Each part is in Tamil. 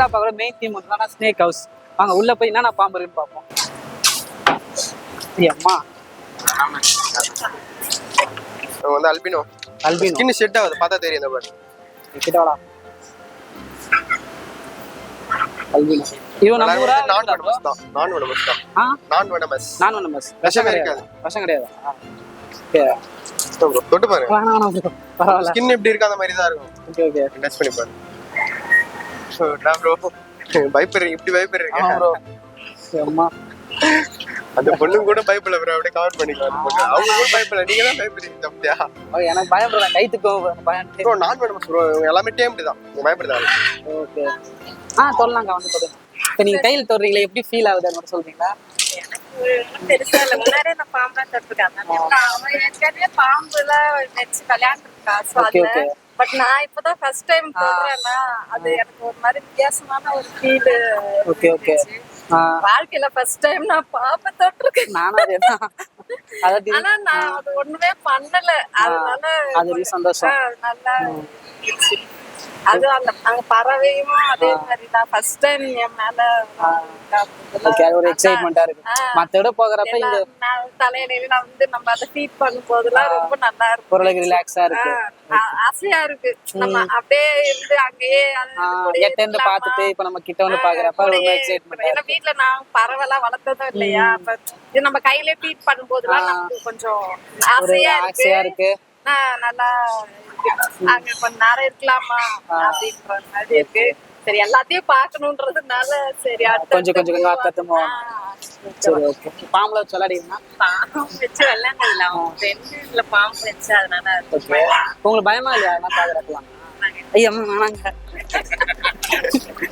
திருவிழா பார்க்குற மெயின் தீம் வந்து ஸ்னேக் ஹவுஸ் வாங்க உள்ள போய் என்னென்ன பாம்பு இருக்குன்னு பார்ப்போம் அம்மா வந்து அல்பினோ அல்பினோ ஸ்கின் செட் ஆகுது பார்த்தா தெரியும் இந்த பாரு கிட்ட வாடா. அல்பினோ இவன் நம்ம ஊரா? நான் வெனமஸ் தான். நான் வெனமஸ் தான். ஆ? நான் வெனமஸ் நான் ஒன்று பஸ் விஷமே இருக்காது. விஷம் கிடையாது. ஓகே. தொட்டு பாரு. வேணாம் வேணாம். bro. பரவாயில்ல. ஸ்கின் எப்படி இருக்கு அந்த மாதிரி தான் இருக்கும். Okay okay. டச் பண்ணி பாரு. ப்ரோ பயப்படுறீங்க. இப்படி பயப்படுறீங்க. ஆமா ப்ரோ அம்மா அந்த பொண்ணு கூட பயப்படல ப்ரோ அப்படியே கவர் பண்ணிக்கலாம். அவங்க கூட பயப்படல. நீங்க தான் பயப்படுறீங்க தப்பியா? எனக்கு பயம் ப்ரோ நான் ப்ரோ எல்லாமே டேம் தான் நீங்க பயப்படுதாங்க ஓகே. ஆ சொல்லலாங்க வந்து இப்போ நீங்க கையில் தொடுறீங்களே எப்படி ஃபீல் ஆகுதுன்னு மட்டும் சொல்றீங்களா? பெருசா இல்ல. முன்னாடியே நான் பாம்பா தொட்டிருக்கேன் அவன் ஏற்கனவே பாம்புல வச்சு விளையாண்டுருக்கா சோ அதுல. பட் நான் இப்பதான் ஃபர்ஸ்ட் டைம் தொடுறேன்னா அது எனக்கு ஒரு மாதிரி வித்தியாசமான ஒரு ஃபீல் ஓகே ஓகே வாழ்க்கையில ஃபர்ஸ்ட் டைம் நான் பாம்பை தொட்டிருக்கேன். நானும் அதே தான் அதாவது ஆனா நான் அது ஒண்ணுமே பண்ணல. அதனால அது சந்தோஷம்? நல்லா. அது அந்த அங்க பறவையும்? அதே மாதிரி தான் ஃபர்ஸ்ட் டைம் என் மேல ஓகே ஒரு எக்ஸைட்மெண்ட்டா இருக்கு மத்த விட போகிறப்ப இந்த தலையில நான் வந்து நம்ம அதை ஃபீட் பண்ணும் போதெல்லாம் ரொம்ப நல்லா இருக்கும். பொருளுக்கு ரிலாக்ஸா இருக்கு. ஆசையா இருக்கு. நம்ம அப்படியே இருந்து அங்கேயே எட்ட இருந்து? பார்த்துட்டு இப்ப நம்ம கிட்ட வந்து பாக்குறப்ப ரொம்ப எக்ஸைட்மெண்ட் ஏன்னா வீட்ல நான் பறவைலாம் வளர்த்ததும் இல்லையா? இது நம்ம கையிலே ஃபீட் பண்ணும் போதெல்லாம் நமக்கு கொஞ்சம் ஆசையா இருக்கு. இருக்கு. நல்லா இருக்கு. அங்க கொஞ்ச நேரம் இருக்கலாமா அப்படின்ற மாதிரி இருக்கு. சரி எல்லாத்தையும் பார்க்கணுன்றதுனால சரி கொஞ்சம் கொஞ்சம் கொஞ்சம் கத்துமோ சரி ஓகே. பாம்புல வச்சு விளையாடினா பாம்பு வச்சு அவன் ஃப்ரெண்டுல பாம்பு வச்சு அதனால ஓகே. உங்களுக்கு பயமா இல்லையா? அதெல்லாம் பாக்குறப்பலாம் ஐயா வேணாங்க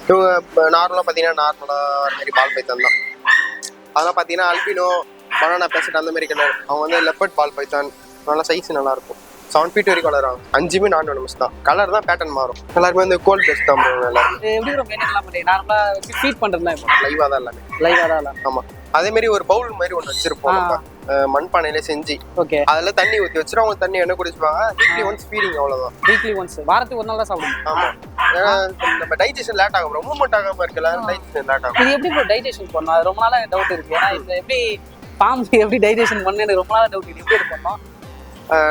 இவங்க நார்மலா பாத்தீங்கன்னா நார்மலா ஒரு மாதிரி பால் பைத்தான் தான். அதெல்லாம் பாத்தீங்கன்னா அல்பினோ பனானா பேசட் அந்த மாதிரி கலர் அவங்க வந்து லெப்பர்ட் பால் பைத்தான் நல்லா சைஸ் நல்லா இருக்கும். செவன் ஃபீட் வரைக்கும் வளரும். அஞ்சுமே நான் வெனமஸ் தான். கலர் தான் பேட்டர்ன் மாறும். எல்லாருமே வந்து கோல்ட் பேஸ் தான் எல்லாரும். எப்படி ரொம்ப மெயின்டைன் பண்ணி நார்மலா ஃபீட் பண்றதுலாம் இப்போ. லைவா தான் எல்லாமே. லைவா தான் இல்லை ஆமா. அதே மாதிரி ஒரு பவுல் மாதிரி ஒன்று வச்சிருப்போம் மண்பானையில செஞ்சு. ஓகே. அதுல தண்ணி ஊத்தி வச்சிரும் அவங்க தண்ணி என்ன குடிச்சுப்பாங்க வீக்லி ஒன்ஸ் ஃபீடிங் அவ்வளவுதான். வீக்லி ஒன்ஸ் வாரத்துக்கு ஒரு நாள் தான் சாப்பிடுவோம். ஆமா. ஏன்னா நம்ம டைஜஷன் லேட் ஆகும் மூவ்மெண்ட் ஆகாம இருக்குல்ல டைஜஷன் லேட் ஆகும். இது எப்படி இப்போ டைஜஷன் பண்ணணும்? அது ரொம்ப நாளா டவுட் இருக்கு. ஏன்னா இது எப்படி பாம்பு எப்படி டைஜஷன் பண்ணு எனக்கு ரொம்ப நாளா டவுட் இருக்கு. எப்படி பண்ணோம்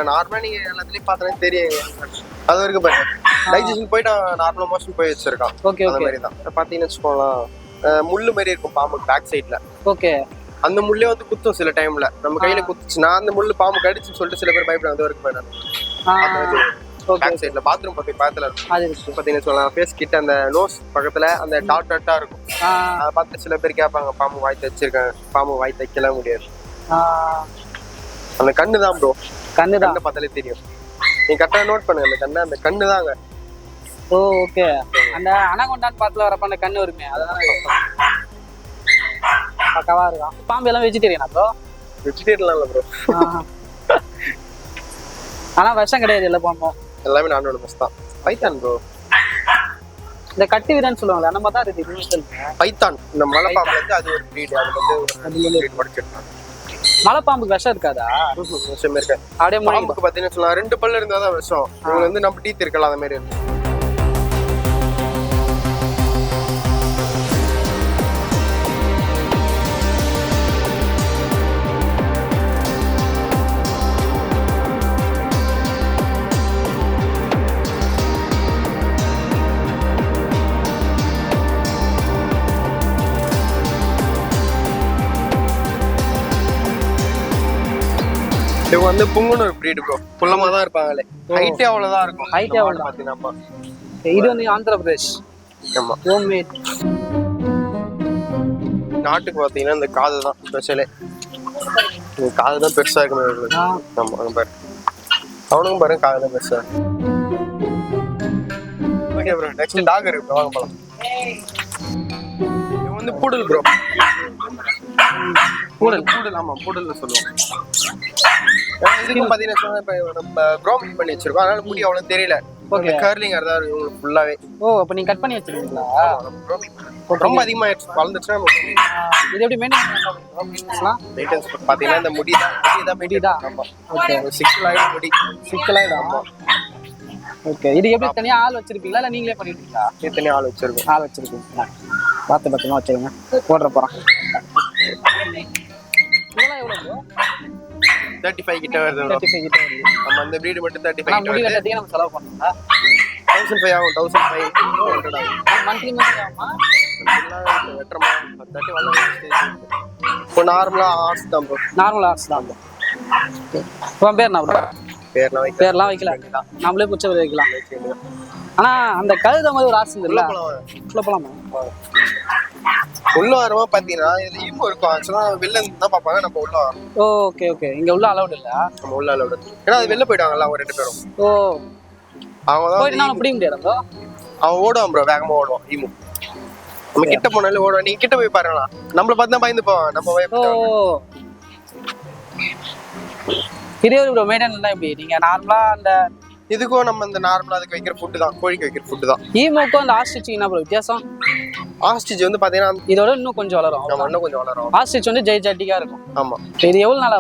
நார்மலா நீங்க எல்லாத்துலயும் பார்த்தாலே தெரியும். அது வரைக்கும் பாருங்க. டைஜஷன் போயிட்டு நார்மல் மோஷன் போய் வச்சிருக்கான். ஓகே அந்த மாதிரி தான் பாத்தீங்கன்னு வச்சுக்கோங்களேன் முள்ளு மாதிரி இருக்கும் பாம்பு பேக் சைட்ல ஓகே அந்த முள்ளே வந்து குத்தும் சில டைம்ல நம்ம கையில குத்துச்சுன்னா அந்த முள்ளு பாம்பு கடிச்சுன்னு சொல்லிட்டு சில பேர் பயப்படுறாங்க அது வரைக்கும் போயிடாது பேக் சைட்ல பாத்ரூம் பக்கத்து பக்கத்துல இருக்கும். பாத்தீங்கன்னு சொல்லலாம் ஃபேஸ் கிட்ட அந்த நோஸ் பக்கத்துல அந்த டாட் டாட்டா இருக்கும். அதை பார்த்து சில பேர் கேட்பாங்க பாம்பு வாய் தைச்சிருக்கேன் பாம்பு வாய் தைக்கல முடியாது. அந்த கண்ணு தான் ப்ரோ கண்ணை பார்த்தாலே தெரியும். நீங்க கரெக்டா நோட் பண்ணுங்க அந்த கண்ணு அந்த கண்ணு தாங்க ஓ ஓகே அந்த அனகொண்டான் பாத்துல வரப்ப அந்த கண்ணு வருமே அதனால பக்கவா இருக்கும். பாம்பு எல்லாம் வெஜிடேரியனா ப்ரோ வெஜிடேரியன்லாம் இல்ல ப்ரோ ஆனா விஷம் கிடையாது இல்லை பாம்பும். எல்லாமே நானோட மஸ் தான் பைத்தான் ப்ரோ இந்த கட்டி வீரன்னு சொல்லுவாங்க அந்த மாதிரி தான் இருக்கு. பைத்தான். இந்த மலை பாம்புல இருந்து அது ஒரு breed அது வந்து ஒரு மலைப்பாம்புக்கு விஷம் இருக்காதா? விஷயம் இருக்கு. அப்படியே பாம்புக்கு பாத்தீங்கன்னா சொல்லலாம் ரெண்டு பல்லு இருந்தா தான் விஷம். இவங்க வந்து நம்ம டீத் இருக்கலாம் அந்த மாதிரி இருக்கும் வந்து புங்குனூர் breed ப்ரோ குள்ளமா தான் இருப்பாங்களே ஹைட்டே அவ்வளவுதான் இருக்கும்? மாடு அவ்வளவுதான். பாத்தீங்கன்னா. இது வந்து ஆந்திர பிரதேஷ் ஆமா. ஹோம்மேட் நாட்டுக்கு பாத்தீங்கன்னா இந்த காது தான் ஸ்பெஷலே. இந்த காது தான் பெருசா இருக்கணும் இவங்களுக்கு. ஆ. ஆமா அங்க பாரு. அவனுக்கும் பாருங்க காது தான் பெருசா. ஓகே ப்ரோ நெக்ஸ்ட் டாக் இருக்கு bro. வாங்க போலாம். இது வந்து பூடல் ப்ரோ பூடல். பூடல் ஆமா பூடல்னு சொல்லுவோம். இதுக்கும் பாத்தீங்கன்னா சொன்னா இப்ப நம்ம க்ரோமிங் பண்ணி வச்சிருக்கோம். அதனால முடி அவ்வளவு தெரியல. Okay. கர்லிங் தான் இருக்கு இவங்களுக்கு ஃபுல்லாவே ஓ அப்ப நீங்க கட் பண்ணி வச்சிருக்கீங்களா? ரொம்ப அதிகமாயிடுச்சு. வளர்ந்துச்சுன்னா இது எப்படி மெயின்டைன் மெயின்டெனன்ஸ் பாத்தீங்கன்னா இந்த முடி தான். முடி தான் முடி தான். ஆமா. ஓகே சிக்கலாயிடும் முடி. சிக்கலாயிடும் ஆமா. ஓகே இது எப்படி தனியா ஆள் வச்சிருப்பீங்களா? இல்லை நீங்களே பண்ணிருக்கீங்களா இத்தனை ஆள் வச்சிருக்கோம். ஆள் வச்சிருக்கீங்களா? பார்த்து பத்திரமா வச்சிருங்க போடுற இதெல்லாம் எவ்வளோ தேர்ட்டி ஃபைவ் கிட்ட வருது. தேர்ட்டி ஃபைவ் கிட்ட வருது. நம்ம அந்த ப்ரீடு மட்டும் தேர்ட்டி ஆனால் ஃபைவ் முடி வெட்டத்துக்கே நம்ம செலவு பண்ணணுங்களா தௌசண்ட் ஃபைவ் ஆகும் தௌசண்ட் ஃபைவ் ஹண்ட்ரட் ஆகும் மந்த்லி மந்த்லி ஆகுமா? வெட்டுறமா தேர்ட்டி வரலாம் இப்போ நார்மலாக ஆர்ட்ஸ் தான் ப்ரோ நார்மல் ஆர்ட்ஸ் தான். உன் பேர் ப்ரோ பேர்லாம் பேர்லாம் வைக்கல. நம்மளே பிடிச்ச வைக்கலாம். ஆனா அந்த கழுத மாதிரி ஒரு ஆசை இல்ல? உள்ள போலாமா உள்ள வரமா பாத்தீங்கன்னா இதுல ஈமோ இருக்கும். ஆக்சுவலா வெளில இருந்து தான் பார்ப்பாங்க. நம்ம உள்ள வரோம். ஓகே ஓகே இங்க உள்ள அலௌட் இல்ல? நம்ம உள்ள அளவு ஏன்னா அது வெளில போயிட்டாங்கல்ல அவங்க ரெண்டு பேரும். ஓ. அவங்க தான் நான் பிடிக்க முடியாது ப்ரோ அவன் ஓடுவான் ப்ரோ வேகமா ஓடுவான் ஈமு நம்ம கிட்ட போனாலும் ஓடுவான் நீங்க கிட்ட போய் பாருங்களா. நம்மள பார்த்து தான் பயந்து போவான் நம்ம ஓ. பயப்பட பெரியவர் ப்ரோ மெயின்டைன் தான் இப்படி நீங்க நார்மலா அந்த இதுக்கும் நம்ம இந்த நார்மலா அதுக்கு வைக்கிற ஃபுட்டு தான். கோழிக்கு வைக்கிற ஃபுட்டு தான். ஈமோக்கும் அந்த ஆஸ்டிச்சிங் என்ன ப்ரோ வித்தியாசம்? ஆஸ்டிச் வந்து பாத்தீங்கன்னா இதோட இன்னும் கொஞ்சம் வளரும். நம்ம இன்னும் கொஞ்சம் வளரும். ஆஸ்டிச் வந்து ஜெய் ஜட்டிக்கா இருக்கும். ஆமா. இது எவ்வளவு நாளா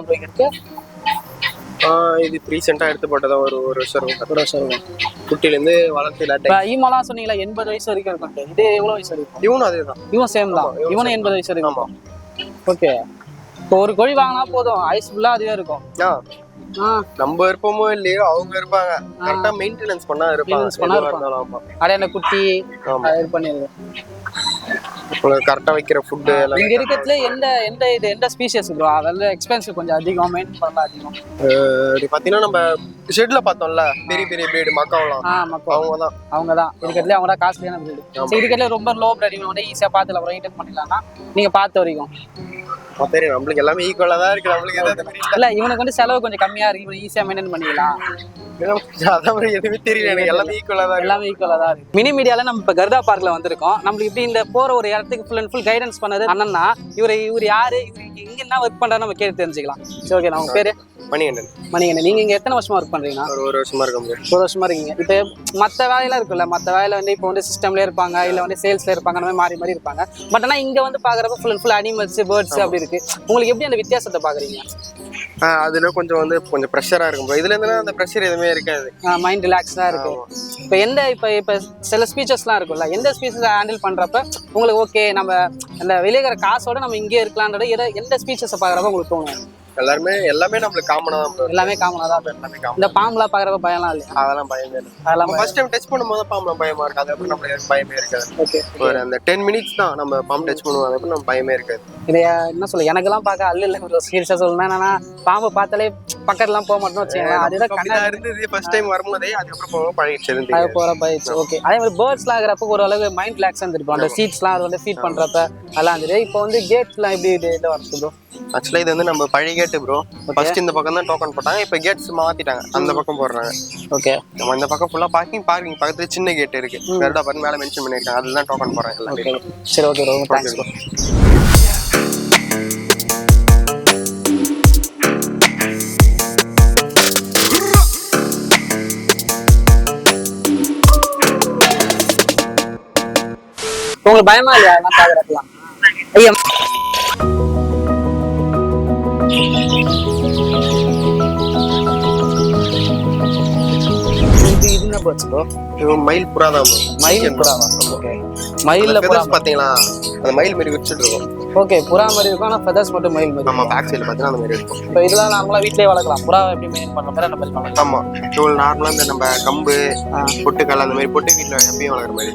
ஆஹ் இது ரீசெண்டா எடுத்து போட்டதா ஒரு ஒரு வருஷம் இருக்கும். ஒரு வருஷம் இருக்கும். குட்டில இருந்து வளர்த்து இப்போ ஈமோலாம் சொன்னீங்களா எண்பது வயசு வரைக்கும் இருக்கும். இது எவ்வளவு வயசு வரைக்கும் இவனும் அதே தான் இவன் சேம் தான். இவனும் எண்பது வயசு வரைக்கும் ஆமா. ஓகே இப்போ ஒரு கோழி வாங்கினா போதும். ஐஸ் ஃபுல்லா அதுவே இருக்கும். நம்ம இருப்போமோ இல்லையோ அவங்க இருப்பாங்க கரெக்டா மெயின்டெனன்ஸ் பண்ணா இருப்பாங்க பண்ணா. இருந்தாலும் குட்டி. இது பண்ணிடுது உங்களுக்கு கரெக்டா வைக்கிற ஃபுட்டு எல்லாம் இங்க இருக்கிறதுல எந்த எந்த இது எந்த ஸ்பீஷியஸ் ப்ரோ அதெல்லாம் எக்ஸ்பென்சிவ் கொஞ்சம் அதிகம் மெயின்டைன் பண்ணலாம் அதிகம். இப்படி பாத்தீங்கன்னா நம்ம ஷெட்ல பார்த்தோம்ல பெரிய பெரிய பிரீடு மக்காவெல்லாம் அவங்க தான் அவங்க தான் இருக்கிறதுல அவங்க தான் காஸ்ட்லியான சரி இருக்கிறதுல ரொம்ப லோ பிரெட் வந்து ஈஸியா பார்த்துல அப்புறம் மெயின்டைன் பண்ணிடலாம்னா நீங்க பார்த்த வரைக்கும். தெரியும். நம்மளுக்கு எல்லாமே ஈக்குவலா தான் இருக்கு. நம்மளுக்கு இல்ல இவனுக்கு வந்து செலவு கொஞ்சம் கம்மியா இருக்கு. இவன் ஈஸியா மெயின்டைன் பண்ணிக்கலாம். எதுவுமே தெரியல எனக்கு எல்லாமே ஈக்குவலா தான் எல்லாமே ஈக்குவலா தான் இருக்கு. மினி மீடியால நம்ம இப்ப கர்தா பார்க்ல வந்திருக்கோம். நம்மளுக்கு இப்படி இந்த போற ஒரு இடத்துக்கு ஃபுல் அண்ட் ஃபுல் கைடன்ஸ் பண்ணது அண்ணன்னா இவர் இவர் யாரு இவர் இங்க என்ன ஒர்க் பண்றாரு நம்ம கேட்டு தெரிஞ்சுக்கலாம். சரி ஓகே நம்ம பேரு? மணிகண்டன். மணிகண்டன். நீங்க இங்க எத்தனை வருஷமா ஒர்க் பண்றீங்கன்னா ஒரு வருஷமா இருக்க முடியும் ஒரு வருஷமா இருக்கீங்க. இப்போ மற்ற வேலையெல்லாம் இருக்குல்ல மற்ற வேலையில வந்து இப்போ வந்து சிஸ்டம்ல இருப்பாங்க இல்ல வந்து சேல்ஸ்ல இருப்பாங்க அந்த மாதிரி மாறி மாறி இருப்பாங்க. பட் ஆனா இங்க வந்து பாக்குறப்ப full and full animals birds அப்படி இருக்கு. உங்களுக்கு எப்படி அந்த வித்தியாசத்தை பாக்குறீங்க? அதுல கொஞ்சம் வந்து கொஞ்சம் ப்ரெஷரா இருக்கும். இதுல இருந்து அந்த ப்ரெஷர் எதுவுமே இருக்காது. மைண்ட் ரிலாக்ஸ்டா இருக்கு இப்போ எந்த இப்போ இப்போ சில ஸ்பீச்சஸ்லாம் இருக்கும்ல எந்த ஸ்பீச்சஸ் ஹேண்டில் பண்றப்ப உங்களுக்கு ஓகே நம்ம அந்த வெளியேற காசோட நம்ம இங்கே இருக்கலான்றது எந்த ஸ்பீச்சஸை பாக்குறப்ப உங்களுக்கு தோணும்? எல்லாருமே எல்லாமே நம்மளுக்கு காமனா தான். எல்லாமே காமனாக தான். எல்லாமே காமன் இந்த பாம்புலாம் பாக்குறப்ப பயம்லாம் இல்லையா? அதெல்லாம் பயமே இல்லை. அதெல்லாம் ஃபர்ஸ்ட் டைம் டச் பண்ணும்போது பாம்பு பயமா இருக்கு அது அப்புறம் நம்மளுக்கு எதுவும் பயமே இருக்காது. ஓகே ஒரு அந்த டென் மினிட்ஸ் தான் நம்ம பாம்பு டச் பண்ணுவோம். அதுக்கப்புறம் நம்ம பயமே இருக்காது. இது என்ன சொல்ல எனக்கெல்லாம் பார்க்க அல்ல இல்லை. ஒரு சீரியஸாக சொல்லணும் என்னன்னா பாம்பு பார்த்தாலே பக்கத்துலாம் போக மாட்டோம்னு வச்சுக்கோங்களேன். அதுதான் கண்ணா இருந்தது ஃபர்ஸ்ட் டைம் வரும்போதே அதுக்கப்புறம் போக பழகிடுச்சு. அது போற பயிற்சி ஓகே அதே மாதிரி பேர்ட்ஸ்லாம் இருக்கிறப்ப ஓரளவு மைண்ட் ரிலாக்ஸ் இருந்திருக்கும் அந்த சீட்ஸ்லாம் அது வந்து ஃபீட் பண்றப்ப அதெல்லாம் இருந்தது. இப்போ வந்து கேட்ஸ்லாம் எப்படி இது இது வருது ப்ரோ ஆக்சுவலா இது வந்து நம்ம பழைய கேட்டு ப்ரோ ஃபர்ஸ்ட் இந்த பக்கம் தான் டோக்கன் போட்டாங்க. இப்போ கேட்ஸ் மாத்திட்டாங்க. அந்த பக்கம் போடுறாங்க. ஓகே நம்ம இந்த பக்கம் ஃபுல்லா பார்க்கிங் பார்க்கிங் பக்கத்துல சின்ன கேட் இருக்கு. கருடா மேல மென்ஷன் பண்ணிருக்காங்க அதுல தான் டோக்கன் போடுறாங்க சரி ஓகே ரொம்ப தேங்க்ஸ் ப்ரோ உங்களுக்கு பயமா இல்லையா? அதெல்லாம் பாக்குறப்பலாம் ஐயா. இது என்ன பேர்ட்ஸ் ப்ரோ இது மயில் புறா தான். மயில் புறாவா? ஓகே மயில்ல புறா பாத்தீங்களா அந்த மயில் மாதிரி விரிச்சிட்டு இருக்கும். ஓகே புறா மாதிரி இருக்கும் ஆனா ஃபெதர்ஸ் மட்டும் மயில் மாதிரி நம்ம பேக் சைடுல பாத்தீங்கன்னா அந்த மாதிரி இருக்கும். இப்போ இதெல்லாம் நார்மலா வீட்லயே வளர்க்கலாம். புறா எப்படி மெயின் பண்ண மாதிரி நம்ம பண்ணலாம்? ஆமா இவ்வளவு நார்மலா இந்த நம்ம கம்பு. பொட்டுக்கல் அந்த மாதிரி பொட்டு வீட்டுல எப்பயும் வளர்க்குற மாதிரி